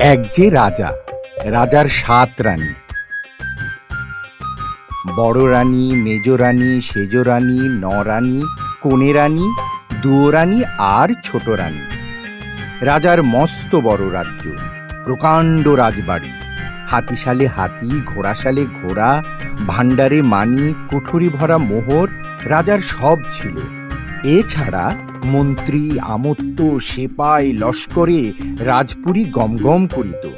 এক যে রাজা, রাজার সাত রানী। বড় রানী, মেজ রানী, সেজ রানী নরানী কনে রানী দুয়োরানী আর ছোট রানী। রাজার মস্ত বড় রাজ্য, প্রকাণ্ড রাজবাড়ি। হাতিশালে হাতি, ঘোড়াশালে ঘোড়া, ভাণ্ডারে মানি কুঠুরি ভরা মোহর, রাজার সব ছিল। এছাড়া মন্ত্রী আমত্ত সেপাই লস্করে রাজপুরী গমগম করিত।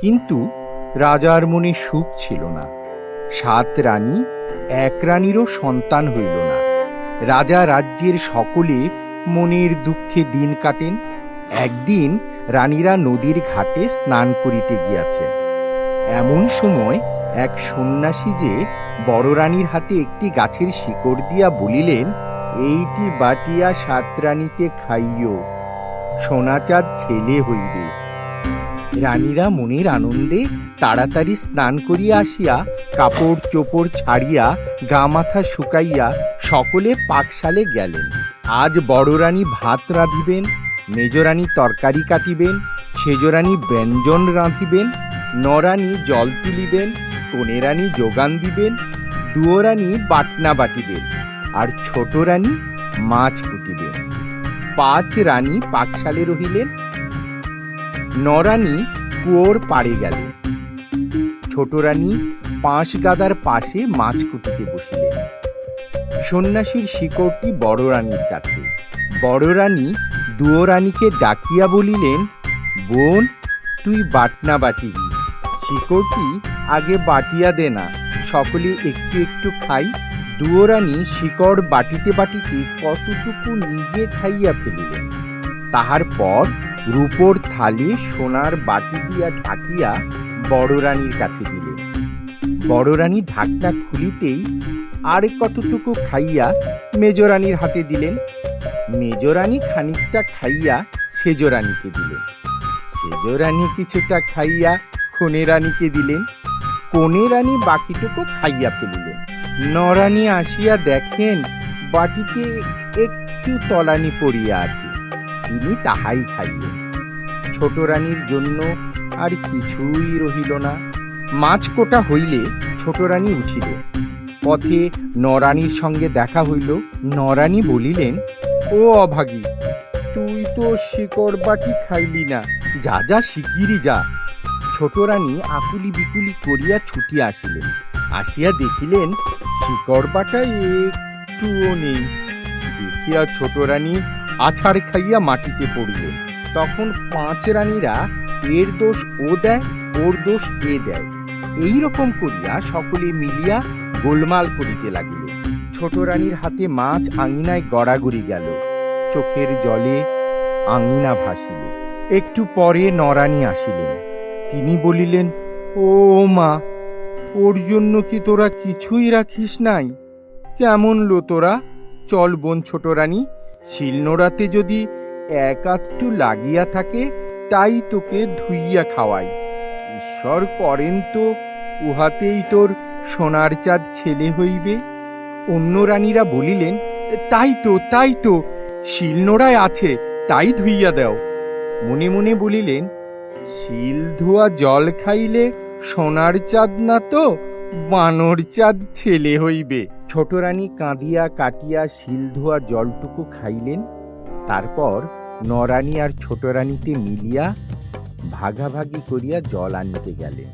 কিন্তু রাজার মনে সুখ ছিল না। সাত রানী, এক রানীরও সন্তান হইল না। রাজা রাজ্যের সকলে মনের দুঃখে দিন কাটেন। একদিন রানীরা নদীর ঘাটে স্নান করিতে গিয়াছেন। এমন সময় এক সন্ন্যাসী যে বড় রানীর হাতে একটি গাছের শিকড় দিয়া বলিলেন এইটি বাটিয়া সাত রানীকে খাইও সোনাচাঁদ ছেলে হইবে। রানীরা মনের আনন্দে তাড়াতাড়ি স্নান করিয়া আসিয়া কাপড় চোপড় ছাড়িয়া, গা মাথা শুকাইয়া সকলে পাকশালে গেলেন। আজ বড় রানী ভাত রাঁধিবেন, মেজরানী তরকারি কাটিবেন, সেজরানী ব্যঞ্জন রাঁধিবেন, নরানী জল তুলিবেন, কনেরানী যোগান দিবেন, দুয়োরানী বাটনা বাটিবেন। আর ছোট রানী মাছ কুটিবেন পাঁচ রানী পাকশালে রহিলেন। নরানী কুয়োর পাড়ে গেলেন। ছোট রানী পাঁশ গাদার পাশে মাছ কুটিতে বসিলেন। সন্ন্যাসীর শিকড়টি বড় রানীর কাছে। বড় রানী দুয়ো রানীকে ডাকিয়া বলিলেন, বোন, তুই বাটনা বাটিবি শিকড়টি আগে বাটিয়া দে না। সকলে একটু একটু খাই। দুয়োরানী শিকড় বাটিতে বাটিতে কতটুকু নিজে খাইয়া ফেলিলেন। তাহার পর রূপোর থালি সোনার বাটি দিয়া ঢাকিয়া বড় রানীর কাছে দিলেন। বড় রানী ঢাকনা খুলিতেই আর কতটুকু খাইয়া মেজরানীর হাতে দিলেন। মেজরানী খানিকটা খাইয়া সেজরানীকে দিলেন। সেজরানী কিছুটা খাইয়া খনে দিলেন। কনে রানী বাকিটুকু খাইয়া ফেলিলেন। নরানী আসিয়া দেখেন বাটিতে একটু তলানি পড়িয়া আছে। তিনি তাহাই খাইলেন। ছোট রানীর জন্য আর কিছুই রহিল না। মাছ কোটা হইলে ছোট রানী উঠিল। পথে নরানীর সঙ্গে দেখা হইল। নরানী বলিলেন, ও অভাগী, তুই তো শিকড় বাটি খাইলি না। যা যা শিগগিরি যা। ছোট রানী আকুলি বিকুলি করিয়া ছুটিয়া আসিলেন। আসিয়া দেখিলেন, শিকড় বাটা একটুও নেই। দেখিয়া ছোট রানী আছাড় খাইয়া মাটিতে পড়িলেন। তখন পাঁচ রানীরা, এর দোষ ও দেয়, ওর দোষ এ দেয়। এই রকম করিয়া সকলে মিলিয়া গোলমাল করিতে লাগিল ছোট রানীর হাতে মাছ আঙিনায় গড়াগড়ি গেল। চোখের জলে আঙিনা ভাসিল। একটু পরে নরানী আসিলেন। তিনি বলিলেন, ও মা, ওর জন্য কি তোরা কিছুই রাখিস নাই? কেমন লো তোরা? চল বোন ছোট রানী শিলনোড়াতে যদি এক আধটু লাগিয়া থাকে, তাই তোকে ধুইয়া খাওয়াই। ঈশ্বর করেন তো, উহাতেই তোর সোনার চাঁদ ছেলে হইবে। অন্য রানীরা বলিলেন, তাই তো তাই তো, শিলনোড়ায় আছে, তাই ধুইয়া দাও। মনে মনে বলিলেন শিল ধোয়া জল খাইলে সোনার চাঁদ না তো? বানর চাঁদ ছেলে হইবে। ছোট রানী কাঁদিয়া কাটিয়া শিল ধোয়া জলটুকু খাইলেন। তারপর নরানী আর ছোট রানীতে মিলিয়া ভাগাভাগি করিয়া জল আনিতে গেলেন।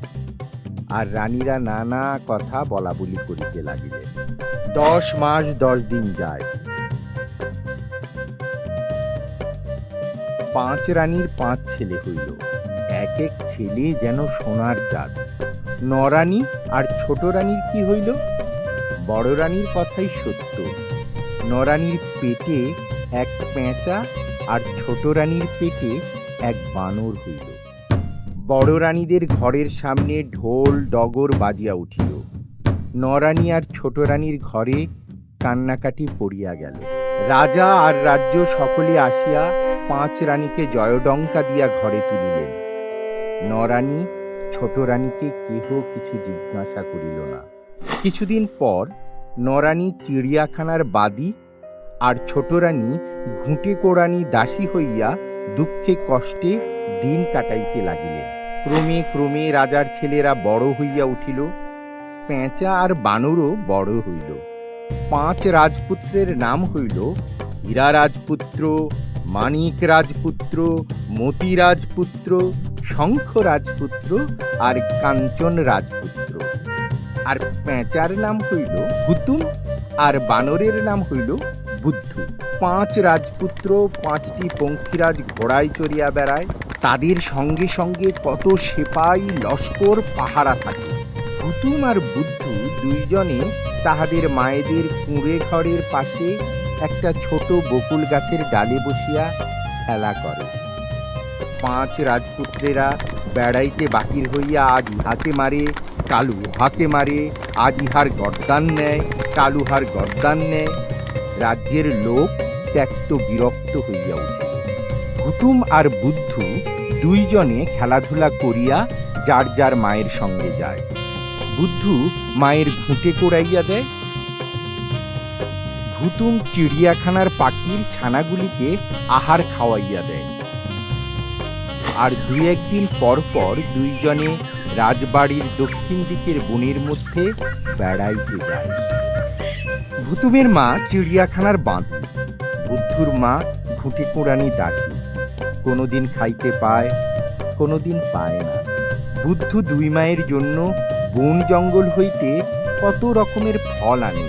আর রানীরা নানা কথা বলা বলি করিতে লাগিলেন। দশ মাস দশ দিন যায়। পাঁচ রানীর পাঁচ ছেলে হইল। এক ছেলে যেন সোনার চাঁদ নরানী আর ছোট রানীর কি হইল? বড় রানীর কথাই সত্য। নরানীর পেটে এক পেঁচা আর ছোট রানীর পেটে এক বানর হইল। বড় রানীদের ঘরের সামনে ঢোল, ডগর বাজিয়া উঠিল। নরানী আর ছোট রানীর ঘরে কান্নাকাটি পড়িয়া গেল। রাজা আর রাজ্য সকলে আসিয়া পাঁচ রানীকে জয়ডঙ্কা দিয়া ঘরে তুলিলেন। নরানী, ছোট রানীকে কেহ কিছু জিজ্ঞাসা করিল না। কিছুদিন পর নরানী চিড়িয়াখানার বাদী আর ছোট রানী ঘুঁটে কোড়ানি দাসী হইয়া দুঃখে কষ্টে দিন কাটাইতে লাগিলেন। ক্রমে ক্রমে রাজার ছেলেরা বড় হইয়া উঠিল, পেঁচা আর বানরও বড় হইল। পাঁচ রাজপুত্রের নাম হইল হীরা রাজপুত্র মানিক রাজপুত্র মতি রাজপুত্র শঙ্খ রাজপুত্র আর কাঞ্চন রাজপুত্র। আর পেঁচার নাম হইল হুতুম আর বানরের নাম হইল বুদ্ধু। পাঁচ রাজপুত্র, পাঁচটি পঙ্খিরাজ ঘোড়ায় চড়িয়া বেড়ায়। তাদের সঙ্গে সঙ্গে কত সেপাই, লস্কর, পাহারা থাকে। হুতুম আর বুদ্ধু দুইজনে তাহাদের মায়েদের কুঁড়ে ঘরের পাশে একটা ছোট বকুল গাছের ডালে বসিয়া খেলা করে। পাঁচ রাজপুত্রেরা বেড়াইতে বাকির হইয়া আজ ইহাকে মারে, কালু উহাকে মারে, আজ ইহার গর্দান নেয়, কালু হার গর্দান নেয়। রাজ্যের লোক ত্যক্ত বিরক্ত হইয়া উঠিল। হুতুম আর বুদ্ধু দুইজনে খেলাধুলা করিয়া যার যার মায়ের সঙ্গে যায়। বুদ্ধু মায়ের ঘুঁটে কোড়াইয়া দেয়। ভুতুম চিড়িয়াখানার পাখির ছানাগুলিকে আহার খাওয়াইয়া দেয়। আর দুই একদিন পর পর দুইজনে রাজবাড়ির দক্ষিণ দিকের বনের মধ্যে বেড়াইতে যায়। ভুতুমের মা চিড়িয়াখানার বাঁধি, বুদ্ধুর মা ঘুঁটে কোড়ানি দাসী, কোনোদিন খাইতে পায়, কোনোদিন পায় না। বুদ্ধ দুই মায়ের জন্য বন জঙ্গল হইতে কত রকমের ফল আনে।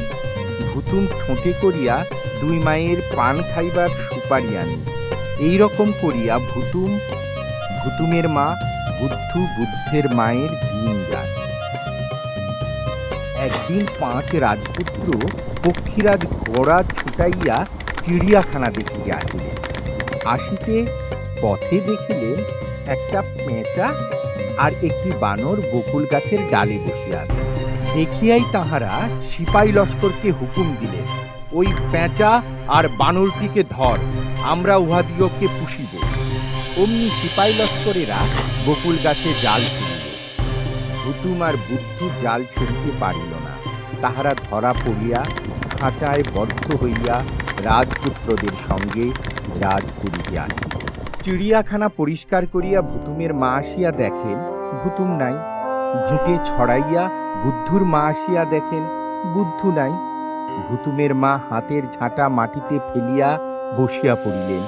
ভুতুম ঠোঁটে করিয়া দুই মায়ের পান খাইবার সুপারি আনে। এই রকম করিয়া ভুতুম ভুতুমের মা, বুদ্ধু বুদ্ধের মায়ের দিন যায় একদিন পাঁচ রাজপুত্র পক্ষীরাজ ঘোড়া ছুটাইয়া চিড়িয়াখানা দেখিতে আসিলেন। আসিতে পথে দেখিলেন একটা পেঁচা আর একটি বানর বকুল গাছের ডালে বসিয়া দেখিয়াই তাহারা সিপাই লস্করকে হুকুম দিলেন, ওই পেঁচা আর বানরটিকে ধর, আমরা উহাদিগকে পুষিব। অমনি সিপাই লস্করেরা বকুল গাছে জাল ছুড়িল হুতুম আর বুদ্ধু জাল ছুঁড়িতে পারিল না। তাহারা ধরা পড়িয়া খাঁচায় বদ্ধ হইয়া রাজপুত্রদের সঙ্গে রাজপুরীতে আসিল। চিড়িয়াখানা পরিষ্কার করিয়া ভুতুমের মা আসিয়া দেখেন, ভুতুম নাই। ঘুঁটে ছড়াইয়া বুদ্ধুর মা আসিয়া দেখেন, বুদ্ধু নাই। ভুতুমের মা হাতের ঝাঁটা মাটিতে ফেলিয়া বসিয়া পড়িলেন।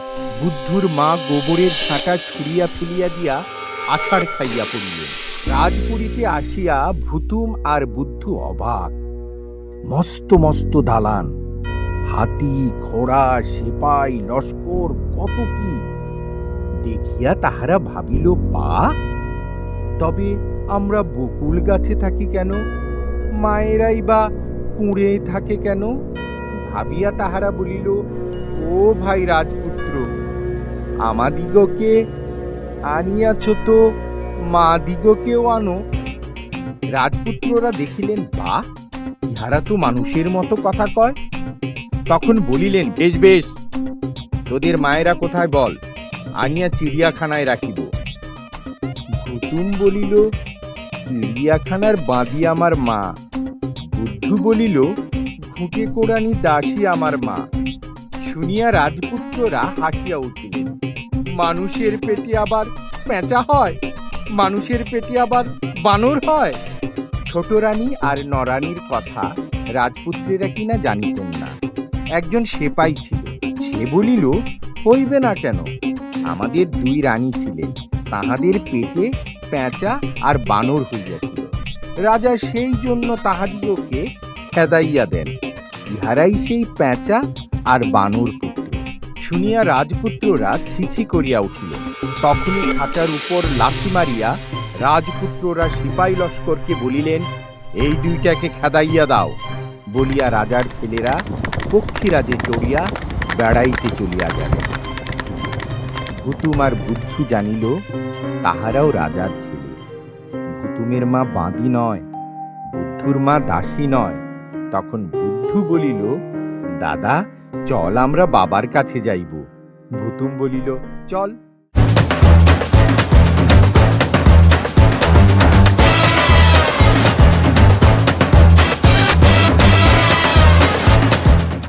বুদ্ধুর মা গোবরের ঝাঁটা ছুড়িয়া ফেলিয়া দিয়া আছাড় খাইয়া পড়িলেন। রাজপুরীতে আসিয়া ভুতুম আর বুদ্ধু অবাক। মস্ত মস্ত দালান, হাতি, ঘোড়া, সেপাই, লস্কর, কত কি? দেখিয়া তাহারা ভাবিল, বা, তবে আমরা বকুল গাছে থাকি কেন? মায়েরাই বা কুঁড়ে থাকে কেন? ভাবিয়া তাহারা বলিল ও ভাই রাজপুত্র, আমাদিগকে আনিয়াছ তো মা দিগকেও আনো। রাজপুত্ররা দেখিলেন বা ইহারা তো মানুষের মতো কথা কয়। তখন বলিলেন, বেশ বেশ, তোদের মায়েরা কোথায় বল, আনিয়া চিড়িয়াখানায় রাখিব। কুতুম বলিল, চিড়িয়াখানার বাঁধি আমার মা। বুদ্ধু বলিল ঘুঁটে কোড়ানি দাসী আমার মা। শুনিয়া রাজপুত্ররা হাসিয়া উঠিলেন। মানুষের পেটে আবার পেঁচা হয়, মানুষের পেটে আবার বানর হয়। ছোট রানী আর নরানীর কথা রাজপুত্রেরা কিনা জানিতেন না। একজন সেপাই ছিল, সে বলিল, হইবে না কেন? আমাদের দুই রানী ছিলেন, তাহাদের পেটে পেঁচা আর বানর হইয়াছিল। রাজা সেই জন্য তাহাদিগকে খেদাইয়া দেন। ইহারাই সেই পেঁচা আর বানর পুত্র। শুনিয়া রাজপুত্ররা ছিছি করিয়া উঠিল। তখনই খাঁচার উপর লাথি মারিয়া রাজপুত্ররা সিপাই লস্করকে বলিলেন, এই দুইটাকে খেদাইয়া দাও। বলিয়া রাজার ছেলেরা পক্ষীরাজে চড়িয়া বেড়াইতে চলিয়া গেল। ভুতুম আর বুদ্ধু জানিল, তাহারাও রাজার ছেলে। ভুতুমের মা বাঁধি নয়, বুদ্ধুর মা দাসী নয়। তখন বুদ্ধু বলিল, দাদা চল আমরা বাবার কাছে যাইব। ভুতুম বলিল চল।